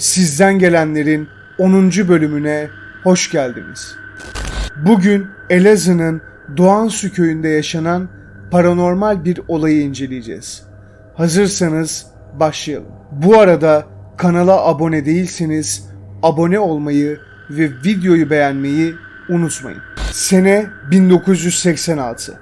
Sizden gelenlerin 10. bölümüne hoş geldiniz. Bugün Elazığ'ın Doğansu köyünde yaşanan paranormal bir olayı inceleyeceğiz. Hazırsanız başlayalım. Bu arada kanala abone değilseniz abone olmayı ve videoyu beğenmeyi unutmayın. Sene 1986.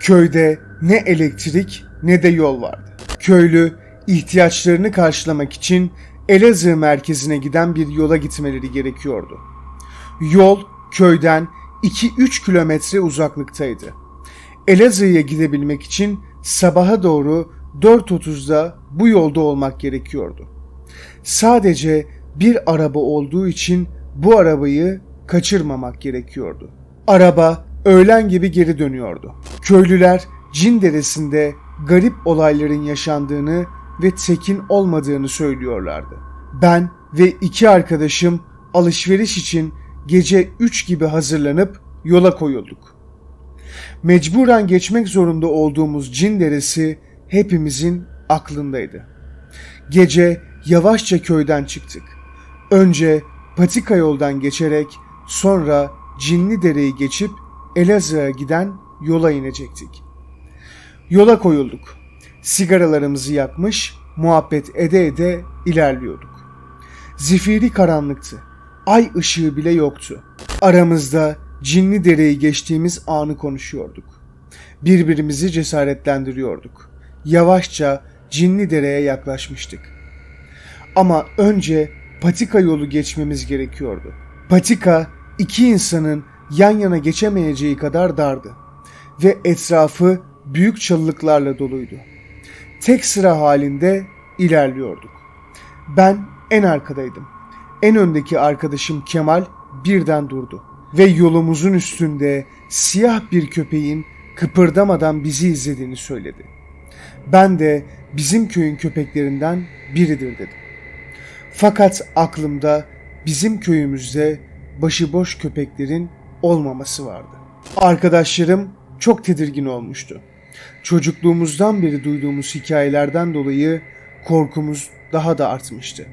Köyde ne elektrik ne de yol vardı. Köylü ihtiyaçlarını karşılamak için Elazığ merkezine giden bir yola gitmeleri gerekiyordu. Yol köyden 2-3 kilometre uzaklıktaydı. Elazığ'a gidebilmek için sabaha doğru 4.30'da bu yolda olmak gerekiyordu. Sadece bir araba olduğu için bu arabayı kaçırmamak gerekiyordu. Araba öğlen gibi geri dönüyordu. Köylüler Cin Deresi'nde garip olayların yaşandığını ve tekin olmadığını söylüyorlardı. Ben ve iki arkadaşım alışveriş için gece 3 gibi hazırlanıp yola koyulduk. Mecburen geçmek zorunda olduğumuz Cin Deresi hepimizin aklındaydı. Gece yavaşça köyden çıktık. Önce patika yoldan geçerek sonra Cinli Dere'yi geçip Elazığ'a giden yola inecektik. Yola koyulduk. Sigaralarımızı yakmış, muhabbet ede ede ilerliyorduk. Zifiri karanlıktı. Ay ışığı bile yoktu. Aramızda Cinli Dere'yi geçtiğimiz anı konuşuyorduk. Birbirimizi cesaretlendiriyorduk. Yavaşça Cinli Dere'ye yaklaşmıştık. Ama önce patika yolu geçmemiz gerekiyordu. Patika iki insanın yan yana geçemeyeceği kadar dardı ve etrafı büyük çalılıklarla doluydu. Tek sıra halinde ilerliyorduk. Ben en arkadaydım. En öndeki arkadaşım Kemal birden durdu ve yolumuzun üstünde siyah bir köpeğin kıpırdamadan bizi izlediğini söyledi. Ben de bizim köyün köpeklerinden biridir dedim. Fakat aklımda bizim köyümüzde başıboş köpeklerin olmaması vardı. Arkadaşlarım çok tedirgin olmuştu. Çocukluğumuzdan beri duyduğumuz hikayelerden dolayı korkumuz daha da artmıştı.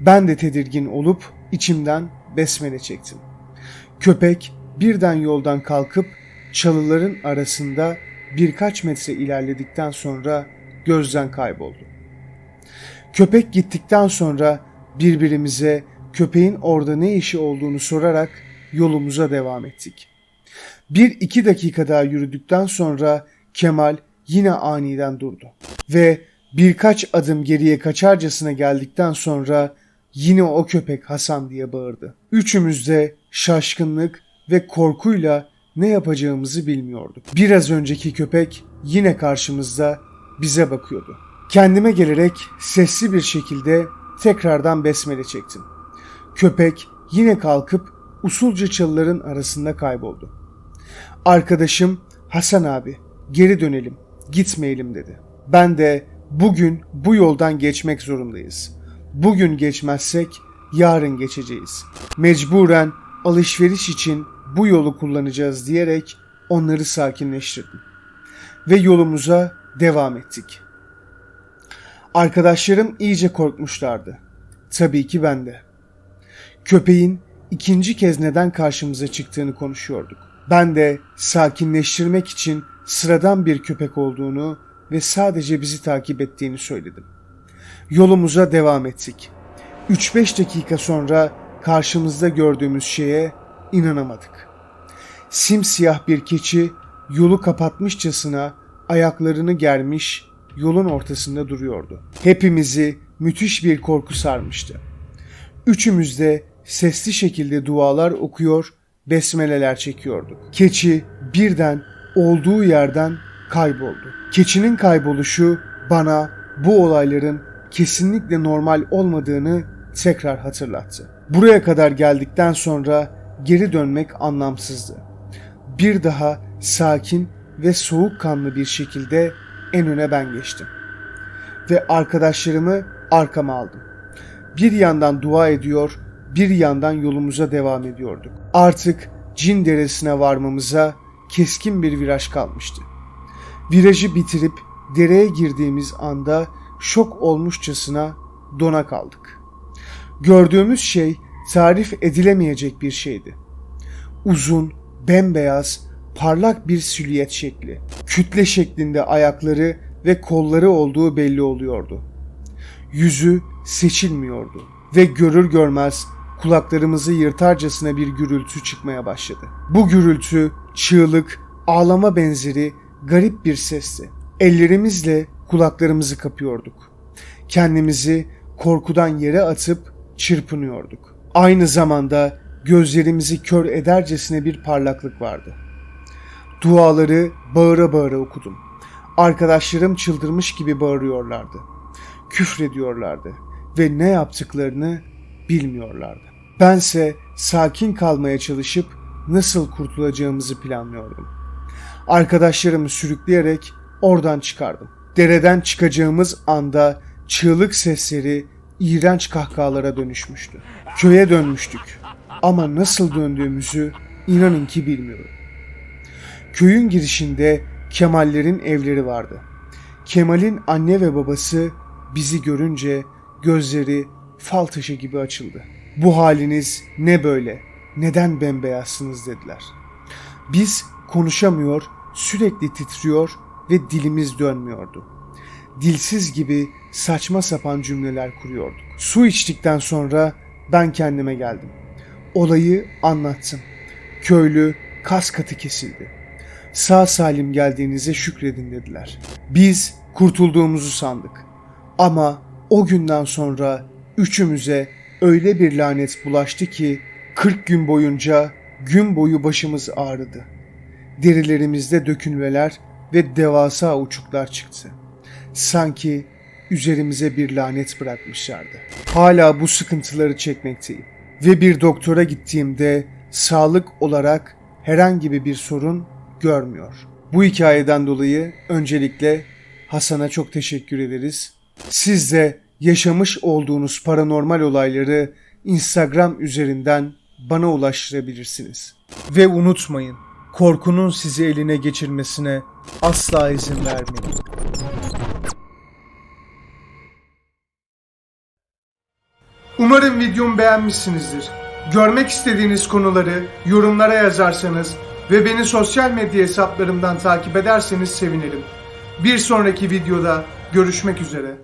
Ben de tedirgin olup içimden besmele çektim. Köpek birden yoldan kalkıp çalıların arasında birkaç metre ilerledikten sonra gözden kayboldu. Köpek gittikten sonra birbirimize köpeğin orada ne işi olduğunu sorarak yolumuza devam ettik. Bir iki dakika daha yürüdükten sonra Kemal yine aniden durdu ve birkaç adım geriye kaçarcasına geldikten sonra yine o köpek Hasan diye bağırdı. Üçümüz de şaşkınlık ve korkuyla ne yapacağımızı bilmiyorduk. Biraz önceki köpek yine karşımızda bize bakıyordu. Kendime gelerek sesli bir şekilde tekrardan besmele çektim. Köpek yine kalkıp usulca çalıların arasında kayboldu. Arkadaşım Hasan abi geri dönelim gitmeyelim dedi. Ben de bugün bu yoldan geçmek zorundayız. Bugün geçmezsek yarın geçeceğiz. Mecburen alışveriş için bu yolu kullanacağız diyerek onları sakinleştirdim. Ve yolumuza devam ettik. Arkadaşlarım iyice korkmuşlardı. Tabii ki ben de. Köpeğin ikinci kez neden karşımıza çıktığını konuşuyorduk. Ben de sakinleştirmek için sıradan bir köpek olduğunu ve sadece bizi takip ettiğini söyledim. Yolumuza devam ettik. 3-5 dakika sonra karşımızda gördüğümüz şeye inanamadık. Simsiyah bir keçi yolu kapatmışçasına ayaklarını germiş yolun ortasında duruyordu. Hepimizi müthiş bir korku sarmıştı. Üçümüz de sesli şekilde dualar okuyor, besmeleler çekiyorduk. Keçi birden olduğu yerden kayboldu. Keçinin kayboluşu bana bu olayların kesinlikle normal olmadığını tekrar hatırlattı. Buraya kadar geldikten sonra geri dönmek anlamsızdı. Bir daha sakin ve soğukkanlı bir şekilde en öne ben geçtim. Ve arkadaşlarımı arkama aldım. Bir yandan dua ediyor, bir yandan yolumuza devam ediyorduk. Artık Cin Deresi'ne varmamıza keskin bir viraj kalmıştı. Virajı bitirip dereye girdiğimiz anda şok olmuşçasına dona kaldık. Gördüğümüz şey tarif edilemeyecek bir şeydi. Uzun, bembeyaz, parlak bir silüet şekli. Kütle şeklinde ayakları ve kolları olduğu belli oluyordu. Yüzü seçilmiyordu ve görür görmez kulaklarımızı yırtarcasına bir gürültü çıkmaya başladı. Bu gürültü çığlık, ağlama benzeri garip bir sesti. Ellerimizle kulaklarımızı kapıyorduk. Kendimizi korkudan yere atıp çırpınıyorduk. Aynı zamanda gözlerimizi kör edercesine bir parlaklık vardı. Duaları bağıra bağıra okudum. Arkadaşlarım çıldırmış gibi bağırıyorlardı. Küfrediyorlardı ve ne yaptıklarını bilmiyorlardı. Bense sakin kalmaya çalışıp nasıl kurtulacağımızı planlıyordum. Arkadaşlarımı sürükleyerek oradan çıkardım. Dereden çıkacağımız anda çığlık sesleri iğrenç kahkahalara dönüşmüştü. Köye dönmüştük ama nasıl döndüğümüzü inanın ki bilmiyorum. Köyün girişinde Kemallerin evleri vardı. Kemal'in anne ve babası bizi görünce gözleri fal taşı gibi açıldı. Bu haliniz ne böyle? Neden bembeyazsınız dediler. Biz konuşamıyor, sürekli titriyor ve dilimiz dönmüyordu. Dilsiz gibi saçma sapan cümleler kuruyorduk. Su içtikten sonra ben kendime geldim. Olayı anlattım. Köylü kas katı kesildi. Sağ salim geldiğinize şükredin dediler. Biz kurtulduğumuzu sandık. Ama o günden sonra üçümüze öyle bir lanet bulaştı ki 40 gün boyunca gün boyu başımız ağrıdı. Derilerimizde dökülmeler ve devasa uçuklar çıktı. Sanki üzerimize bir lanet bırakmışlardı. Hala bu sıkıntıları çekmekteyim. Ve bir doktora gittiğimde sağlık olarak herhangi bir sorun görmüyor. Bu hikayeden dolayı öncelikle Hasan'a çok teşekkür ederiz. Siz de yaşamış olduğunuz paranormal olayları Instagram üzerinden bana ulaştırabilirsiniz. Ve unutmayın, korkunun sizi eline geçirmesine asla izin vermeyin. Umarım videomu beğenmişsinizdir. Görmek istediğiniz konuları yorumlara yazarsanız ve beni sosyal medya hesaplarımdan takip ederseniz sevinirim. Bir sonraki videoda görüşmek üzere.